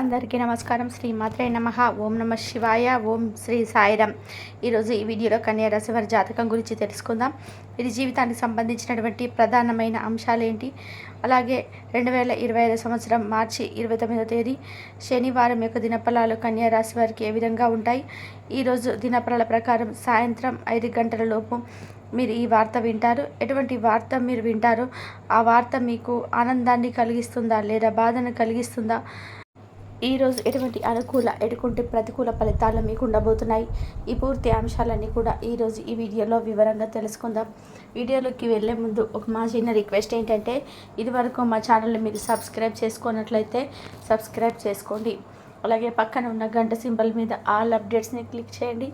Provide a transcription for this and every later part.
అందరికీ నమస్కారం. శ్రీ మాత్రే నమ. ఓం నమ శివాయ. ఓం శ్రీ సాయిరామ్ ఈరోజు ఈ వీడియోలో కన్యారాశి వారి జాతకం గురించి తెలుసుకుందాం. ఇది జీవితానికి సంబంధించినటువంటి ప్రధానమైన అంశాలు ఏంటి? అలాగే రెండు వేల ఇరవై ఐదు సంవత్సరం మార్చి ఇరవై తొమ్మిదో తేదీ శనివారం యొక్క దినఫలాలు కన్యారాశి వారికి ఏ విధంగా ఉంటాయి? ఈరోజు దినఫలాల ప్రకారం సాయంత్రం ఐదు గంటల లోపు మీరు ఈ వార్త వింటారు. ఎటువంటి వార్త మీరు వింటారు ఆ వార్త మీకు ఆనందాన్ని కలిగిస్తుందా లేదా బాధను కలిగిస్తుందా? ఈరోజు ఎటువంటి అనుకూల ఎటువంటి ప్రతికూల ఫలితాలు మీకు ఉండబోతున్నాయి? ఈ పూర్తి అంశాలన్నీ కూడా ఈరోజు ఈ వీడియోలో వివరంగా తెలుసుకుందాం. వీడియోలోకి వెళ్ళే ముందు ఒక మా చిన్న రిక్వెస్ట్ ఏంటంటే ఇదివరకు మా ఛానల్ని మీరు సబ్స్క్రైబ్ చేసుకున్నట్లయితే సబ్స్క్రైబ్ చేసుకోండి. అలాగే పక్కన ఉన్న గంట సింబల్ మీద ఆల్ అప్డేట్స్ని క్లిక్ చేయండి.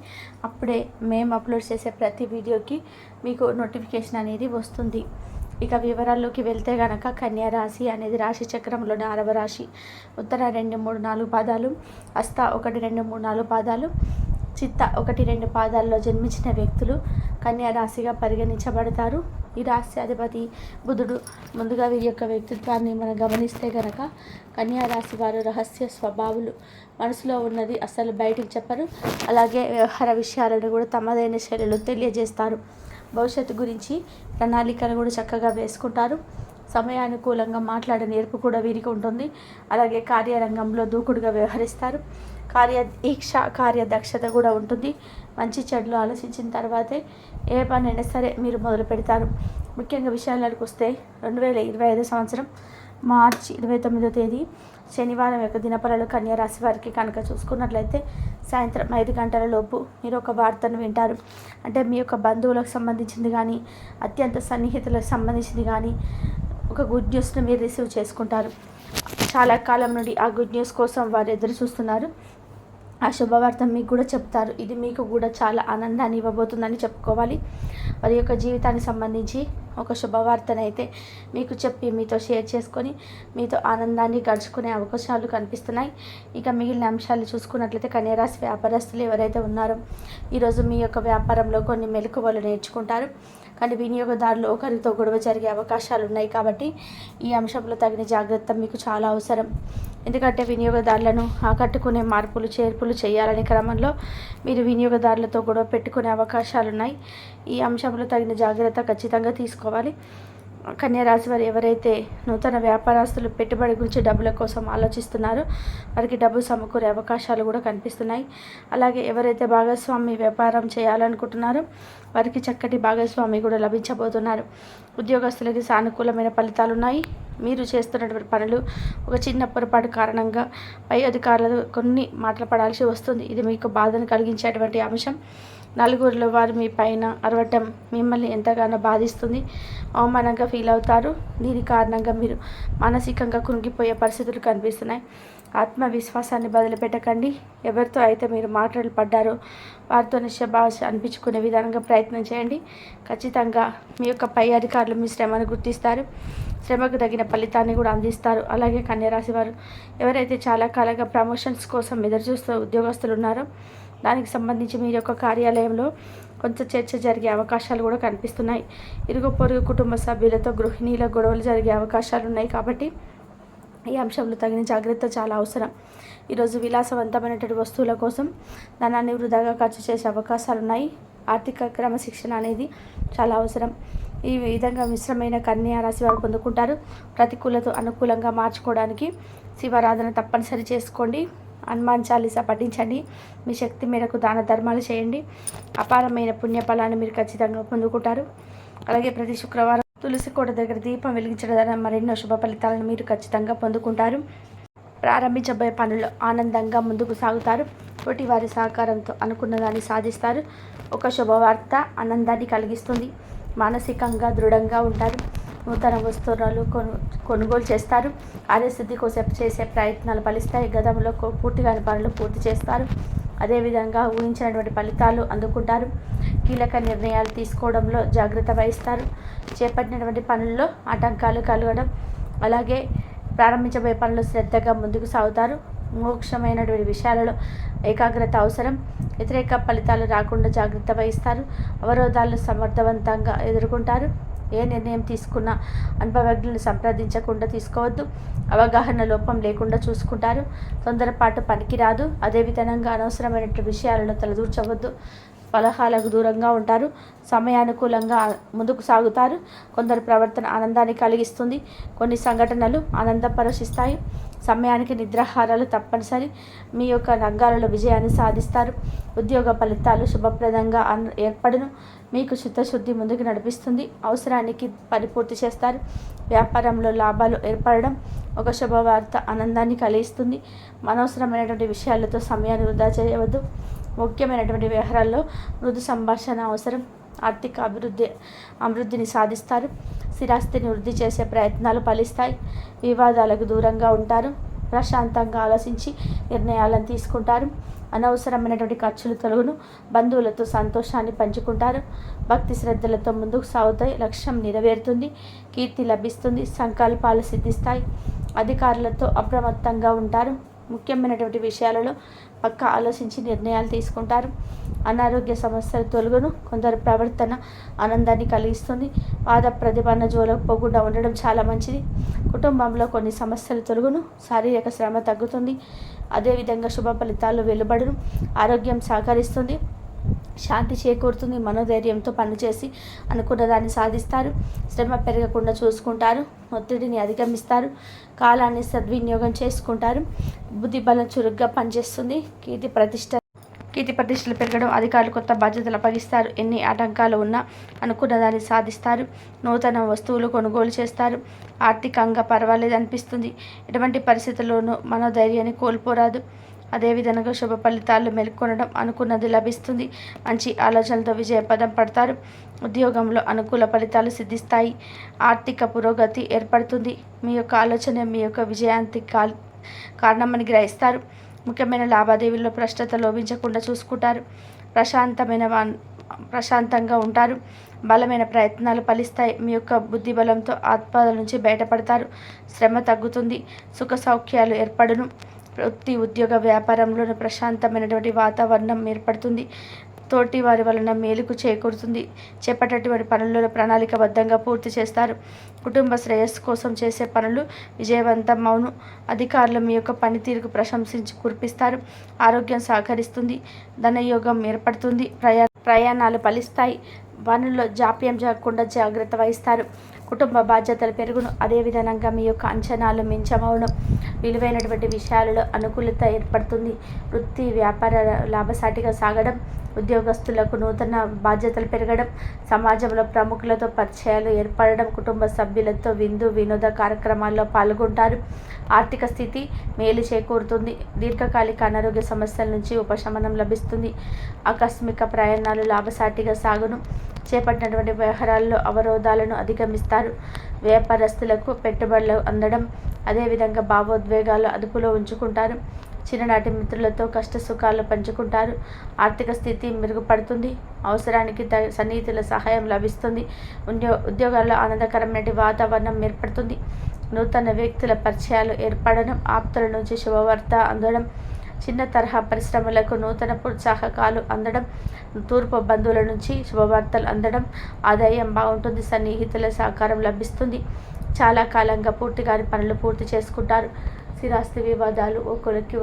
అప్పుడే మేము అప్లోడ్ చేసే ప్రతి వీడియోకి మీకు నోటిఫికేషన్ అనేది వస్తుంది. ఇక వివరాల్లోకి వెళ్తే గనక కన్యా రాశి అనేది రాశి చక్రంలోని ఆరవ రాశి. ఉత్తర రెండు మూడు నాలుగు పాదాలు హస్త ఒకటి రెండు మూడు నాలుగు పాదాలు చిత్త ఒకటి రెండు పాదాల్లో జన్మించిన వ్యక్తులు కన్యా రాశిగా పరిగణించబడతారు. ఈ రాశి అధిపతి బుధుడు ముందుగా వీరి యొక్క వ్యక్తిత్వాన్ని మనం గమనిస్తే గనక కన్యా రాశి వారు రహస్య స్వభావులు మనసులో ఉన్నది అసలు బయటికి చెప్పరు. అలాగే వ్యవహార విషయాలను కూడా తమదైన శైలిలో తెలియజేస్తారు. భవిష్యత్తు గురించి ప్రణాళికలు కూడా చక్కగా వేసుకుంటారు. సమయానుకూలంగా మాట్లాడే నేర్పు కూడా వీరికి ఉంటుంది. అలాగే కార్యరంగంలో దూకుడుగా వ్యవహరిస్తారు. కార్య దీక్ష కార్యదక్షత కూడా ఉంటుంది. మంచి చెడులు ఆలోచించిన తర్వాతే ఏ పనైనా సరే మీరు మొదలు పెడతారు. ముఖ్యంగా విషయాలకు వస్తే రెండు వేల ఇరవై ఐదు సంవత్సరం మార్చి ఇరవై తొమ్మిదో తేదీ శనివారం యొక్క దినపరలు కన్యా రాశి వారికి కనుక చూసుకున్నట్లయితే సాయంత్రం ఐదు గంటల లోపు మీరు ఒక వార్తను వింటారు. అంటే మీ యొక్క బంధువులకు సంబంధించింది కానీ అత్యంత సన్నిహితులకు సంబంధించింది కానీ ఒక గుడ్ న్యూస్ని మీరు రిసీవ్ చేసుకుంటారు. చాలా కాలం నుండి ఆ గుడ్ న్యూస్ కోసం వారు ఎదురు చూస్తున్నారు. ఆ శుభవార్త మీకు కూడా చెప్తారు. ఇది మీకు కూడా చాలా ఆనందాన్ని ఇవ్వబోతుందని చెప్పుకోవాలి. వారి యొక్క జీవితానికి సంబంధించి ఒక శుభవార్తనైతే మీకు చెప్పి మీతో షేర్ చేసుకొని మీతో ఆనందాన్ని గడుచుకునే అవకాశాలు కనిపిస్తున్నాయి. ఇక మిగిలిన అంశాలు చూసుకున్నట్లయితే కన్యరాశి వ్యాపారస్తులు ఎవరైతే ఉన్నారో ఈరోజు మీ యొక్క వ్యాపారంలో కొన్ని మెలకువలు నేర్చుకుంటారు. కానీ వినియోగదారులు ఒకరితో గొడవ జరిగే అవకాశాలు ఉన్నాయి కాబట్టి ఈ అంశంలో తగిన జాగ్రత్త మీకు చాలా అవసరం. ఎందుకంటే వినియోగదారులను ఆకట్టుకునే మార్పులు చేర్పులు చేయాలనే క్రమంలో మీరు వినియోగదారులతో గొడవ పెట్టుకునే అవకాశాలు ఉన్నాయి ఈ అంశంలో తగిన జాగ్రత్త ఖచ్చితంగా తీసుకోవాలి. కన్యారాశి వారు ఎవరైతే నూతన వ్యాపారస్తులు పెట్టుబడి గురించి డబ్బుల కోసం ఆలోచిస్తున్నారో వారికి డబ్బు సమకూరే అవకాశాలు కూడా కనిపిస్తున్నాయి. అలాగే ఎవరైతే భాగస్వామి వ్యాపారం చేయాలనుకుంటున్నారో వారికి చక్కటి భాగస్వామి కూడా లభించబోతున్నారు. ఉద్యోగస్తులకి సానుకూలమైన ఫలితాలు ఉన్నాయి. మీరు చేస్తున్నటువంటి పనులు ఒక చిన్న పొరపాటు కారణంగా పై అధికారులు కొన్ని మాటలు పడాల్సి వస్తుంది. ఇది మీకు బాధను కలిగించేటువంటి అంశం. నలుగురిలో వారు మీ పైన అరవటం మిమ్మల్ని ఎంతగానో బాధిస్తుంది. అవమానంగా ఫీల్ అవుతారు. దీని కారణంగా మీరు మానసికంగా కురిగిపోయే పరిస్థితులు కనిపిస్తున్నాయి. ఆత్మవిశ్వాసాన్ని బదిలిపెట్టకండి ఎవరితో అయితే మీరు మాటలు పడ్డారో వారితో నిశ్చభాష అనిపించుకునే విధానంగా ప్రయత్నం చేయండి. ఖచ్చితంగా మీ యొక్క పై అధికారులు మీ శ్రమను గుర్తిస్తారు. శ్రమకు తగిన ఫలితాన్ని కూడా అందిస్తారు. అలాగే కన్యరాశి వారు ఎవరైతే చాలా కాలంగా ప్రమోషన్స్ కోసం ఎదురు చూస్తూ ఉద్యోగస్తులు ఉన్నారో దానికి సంబంధించి మీ యొక్క కార్యాలయంలో కొంచెం చర్చ జరిగే అవకాశాలు కూడా కనిపిస్తున్నాయి. ఇరుగు పొరుగు కుటుంబ సభ్యులతో గృహిణీల గొడవలు జరిగే అవకాశాలు ఉన్నాయి కాబట్టి ఈ అంశంలో తగిన జాగ్రత్త చాలా అవసరం. ఈరోజు విలాసవంతమైనటువంటి వస్తువుల కోసం ధనాన్ని వృధాగా ఖర్చు చేసే అవకాశాలు ఉన్నాయి. ఆర్థిక క్రమశిక్షణ అనేది చాలా అవసరం. ఈ విధంగా మిశ్రమైన కన్యా రాశి వారు పొందుకుంటారు. ప్రతికూలత అనుకూలంగా మార్చుకోవడానికి శివారాధన తప్పనిసరి చేసుకోండి. హనుమాన్ చాలీసా పఠించండి. మీ శక్తి మేరకు దాన ధర్మాలు చేయండి. అపారమైన పుణ్యఫలాన్ని మీరు ఖచ్చితంగా పొందుకుంటారు. అలాగే ప్రతి శుక్రవారం తులసి కోట దగ్గర దీపం వెలిగించడం ద్వారా మరెన్నో శుభ ఫలితాలను మీరు ఖచ్చితంగా పొందుకుంటారు. ప్రారంభించబోయే పనులు ఆనందంగా ముందుకు సాగుతారు. తోటి వారి సహకారంతో అనుకున్న దాన్ని సాధిస్తారు. ఒక శుభవార్త ఆనందాన్ని కలిగిస్తుంది. మానసికంగా దృఢంగా ఉంటారు. నూతన వస్తువులు కొను కొనుగోలు చేస్తారు. కార్యసిద్ధి కోసం చేసే ప్రయత్నాలు ఫలిస్తాయి. గతంలో పూర్తిగాని పనులు పూర్తి చేస్తారు. అదేవిధంగా ఊహించినటువంటి ఫలితాలు అందుకుంటారు. కీలక నిర్ణయాలు తీసుకోవడంలో జాగ్రత్త వహిస్తారు. చేపట్టినటువంటి పనుల్లో ఆటంకాలు కలగడం అలాగే ప్రారంభించబోయే పనులు శ్రద్ధగా ముందుకు సాగుతారు. మోక్షమైనటువంటి విషయాలలో ఏకాగ్రత అవసరం. వ్యతిరేక ఫలితాలు రాకుండా జాగ్రత్త వహిస్తారు. అవరోధాలను సమర్థవంతంగా ఎదుర్కొంటారు. ఏ నిర్ణయం తీసుకున్నా అనుభవజ్ఞులను సంప్రదించకుండా తీసుకోవద్దు. అవగాహన లోపం లేకుండా చూసుకుంటారు. తొందరపాటు పనికిరాదు. అదేవిధంగా అనవసరమైన విషయాలను తలదూర్చవద్దు. పలహాలకు దూరంగా ఉంటారు. సమయానుకూలంగా ముందుకు సాగుతారు. కొందరి ప్రవర్తన ఆనందాన్ని కలిగిస్తుంది. కొన్ని సంఘటనలు ఆనందపరచిస్తాయి. సమయానికి నిద్రాహారాలు తప్పనిసరి. మీ యొక్క రంగాలలో విజయాన్ని సాధిస్తారు. ఉద్యోగ ఫలితాలు శుభప్రదంగా ఏర్పడును. మీకు చిత్తశుద్ధి ముందుకు నడిపిస్తుంది. అవసరానికి పని పూర్తి చేస్తారు. వ్యాపారంలో లాభాలు ఏర్పడడం ఒక శుభవార్త ఆనందాన్ని కలిగిస్తుంది. అనవసరమైనటువంటి విషయాలతో సమయాన్ని వృధా చేయవద్దు. ముఖ్యమైనటువంటి వ్యవహారాల్లో మృదు సంభాషణ అవసరం. ఆర్థిక అభివృద్ధి అభివృద్ధిని సాధిస్తారు. స్థిరాస్తిని వృద్ధి చేసే ప్రయత్నాలు ఫలిస్తాయి. వివాదాలకు దూరంగా ఉంటారు. ప్రశాంతంగా ఆలోచించి నిర్ణయాలను తీసుకుంటారు. అనవసరమైనటువంటి ఖర్చులు తొలగును. బంధువులతో సంతోషాన్ని పంచుకుంటారు. భక్తి శ్రద్ధలతో ముందుకు సాగుతాయి. లక్ష్యం నెరవేరుతుంది. కీర్తి లభిస్తుంది. సంకల్పాలు సిద్ధిస్తాయి. అధికారులతో అప్రమత్తంగా ఉంటారు. ముఖ్యమైనటువంటి విషయాలలో పక్క ఆలోచించి నిర్ణయాలు తీసుకుంటారు. అనారోగ్య సమస్యలు తొలగును. కొందరు ప్రవర్తన ఆనందాన్ని కలిగిస్తుంది. పాద ప్రతిపన్న జోలకు పోకుండా ఉండడం చాలా మంచిది. కుటుంబంలో కొన్ని సమస్యలు తొలగును. శారీరక శ్రమ తగ్గుతుంది. అదేవిధంగా శుభ ఫలితాలు వెలువడును. ఆరోగ్యం సహకరిస్తుంది. శాంతి చేకూరుతుంది మనోధైర్యంతో పనిచేసి అనుకున్న దాన్ని సాధిస్తారు. శ్రమ పెరగకుండా చూసుకుంటారు ఒత్తిడిని అధిగమిస్తారు కాలాన్ని సద్వినియోగం చేసుకుంటారు. బుద్ధి బలం చురుగ్గా పనిచేస్తుంది. కీర్తి ప్రతిష్ట కీర్తి ప్రతిష్టలు పెరగడం అధికారులు కొత్త బాధ్యతలు అప్పగిస్తారు. ఎన్ని ఆటంకాలు ఉన్నా అనుకున్న దాన్ని సాధిస్తారు. నూతన వస్తువులు కొనుగోలు చేస్తారు. ఆర్థికంగా పర్వాలేదు అనిపిస్తుంది ఎటువంటి పరిస్థితుల్లోనూ మనోధైర్యాన్ని కోల్పోరాదు. అదేవిధంగా శుభ ఫలితాలు మెలుకొనడం అనుకున్నది లభిస్తుంది. మంచి ఆలోచనలతో విజయపదం పడతారు. ఉద్యోగంలో అనుకూల ఫలితాలు సిద్ధిస్తాయి. ఆర్థిక పురోగతి ఏర్పడుతుంది. మీ యొక్క ఆలోచన మీ యొక్క విజయానికి కారణమని గ్రహిస్తారు. ముఖ్యమైన లావాదేవీల్లో ప్రశ్నత లోపించకుండా చూసుకుంటారు. ప్రశాంతమైన ప్రశాంతంగా ఉంటారు. బలమైన ప్రయత్నాలు ఫలిస్తాయి. మీ యొక్క బుద్ధి బలంతో ఆత్మల నుంచి బయటపడతారు. శ్రమ తగ్గుతుంది. సుఖ సౌఖ్యాలు ఏర్పడును. వృత్తి ఉద్యోగ వ్యాపారంలోని ప్రశాంతమైనటువంటి వాతావరణం ఏర్పడుతుంది. తోటి వారి వలన మేలుకు చేకూరుతుంది. చేపట్టేటువంటి పనులను ప్రణాళికబద్ధంగా పూర్తి చేస్తారు. కుటుంబ శ్రేయస్సు కోసం చేసే పనులు విజయవంతం అవును. అధికారులు మీ యొక్క పనితీరుకు ప్రశంసించి కురిపిస్తారు. ఆరోగ్యం సహకరిస్తుంది. ధనయోగం ఏర్పడుతుంది. ప్రయా ప్రయాణాలు ఫలిస్తాయి. పనుల్లో జాప్యం జరగకుండా జాగ్రత్త వహిస్తారు. కుటుంబ బాధ్యతలు పెరుగును అదేవిధంగా మీ యొక్క అంచనాలు మించమవును విలువైనటువంటి విషయాలలో అనుకూలత ఏర్పడుతుంది. వృత్తి వ్యాపార లాభసాటిగా సాగడం ఉద్యోగస్తులకు నూతన బాధ్యతలు పెరగడం సమాజంలో ప్రముఖులతో పరిచయాలు ఏర్పడడం కుటుంబ సభ్యులతో విందు వినోద కార్యక్రమాల్లో పాల్గొంటారు. ఆర్థిక స్థితి మేలు చేకూరుతుంది. దీర్ఘకాలిక అనారోగ్య సమస్యల నుంచి ఉపశమనం లభిస్తుంది. ఆకస్మిక ప్రయాణాలు లాభసాటిగా సాగును. చేపట్టినటువంటి వ్యవహారాల్లో అవరోధాలను అధిగమిస్తారు. వ్యాపారస్తులకు పెట్టుబడులు అందడం అదేవిధంగా భావోద్వేగాలు అదుపులో ఉంచుకుంటారు. చిన్ననాటి మిత్రులతో కష్ట సుఖాలు పంచుకుంటారు. ఆర్థిక స్థితి మెరుగుపడుతుంది. అవసరానికి త సన్నిహితుల సహాయం లభిస్తుంది. ఉద్యో ఉద్యోగాల్లో ఆనందకరమైన వాతావరణం ఏర్పడుతుంది. నూతన వ్యక్తుల పరిచయాలు ఏర్పడడం ఆప్తుల నుంచి శుభవార్త అందడం చిన్న తరహా పరిశ్రమలకు నూతన ప్రోత్సాహకాలు అందడం తూర్పు బంధువుల నుంచి శుభవార్తలు అందడం ఆదాయం బాగుంటుంది సన్నిహితుల సహకారం లభిస్తుంది. చాలా కాలంగా పూర్తిగాని పనులు పూర్తి చేసుకుంటారు. స్థిరాస్తి వివాదాలు ఓ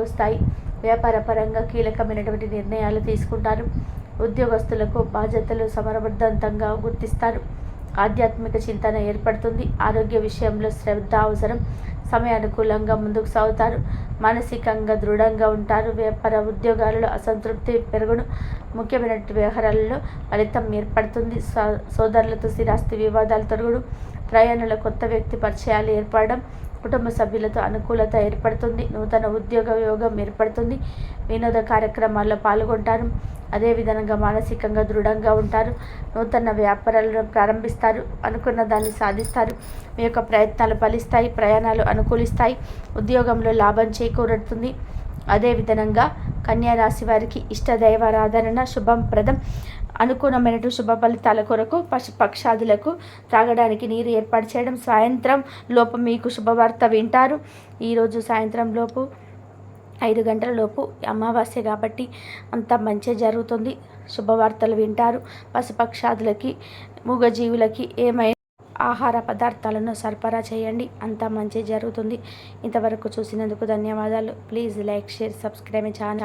వస్తాయి. వ్యాపార పరంగా కీలకమైనటువంటి నిర్ణయాలు తీసుకుంటారు. ఉద్యోగస్తులకు బాధ్యతలు సమరబద్ధంతంగా గుర్తిస్తారు. ఆధ్యాత్మిక చింతన ఏర్పడుతుంది. ఆరోగ్య విషయంలో శ్రద్ధ అవసరం. సమయానుకూలంగా ముందుకు సాగుతారు. మానసికంగా దృఢంగా ఉంటారు. వ్యాపార ఉద్యోగాలలో అసంతృప్తి పెరుగును. ముఖ్యమైన వ్యవహారాలలో ఫలితం ఏర్పడుతుంది. సోదరులతో స్థిరాస్తి వివాదాలు తొలగడం ప్రయాణాల కొత్త వ్యక్తి పరిచయాలు ఏర్పడడం. కుటుంబ సభ్యులతో అనుకూలత ఏర్పడుతుంది. నూతన ఉద్యోగ యోగం ఏర్పడుతుంది. వినోద కార్యక్రమాల్లో పాల్గొంటారు. అదేవిధంగా మానసికంగా దృఢంగా ఉంటారు. నూతన వ్యాపారాలను ప్రారంభిస్తారు. అనుకున్న దాన్ని సాధిస్తారు. మీ యొక్క ప్రయత్నాలు ఫలిస్తాయి. ప్రయాణాలు అనుకూలిస్తాయి. ఉద్యోగంలో లాభం చేకూరుతుంది. అదేవిధంగా కన్యారాశి వారికి ఇష్టదైవారాధన శుభం ప్రదం. అనుకూలమైన శుభ ఫలితాల కొరకు పశుపక్షాదులకు త్రాగడానికి నీరు ఏర్పాటు చేయడం. సాయంత్రం లోపు మీకు శుభవార్త వింటారు. ఈరోజు సాయంత్రం లోపు ఐదు గంటల లోపు అమావాస్య కాబట్టి అంత మంచి జరుగుతుంది. శుభవార్తలు వింటారు. పశుపక్షాదులకి మూగజీవులకి ఏమైనా ఆహార పదార్థాలను సరఫరా చేయండి. అంతా మంచి జరుగుతుంది. ఇంతవరకు చూసినందుకు ధన్యవాదాలు. Please like share subscribe channel.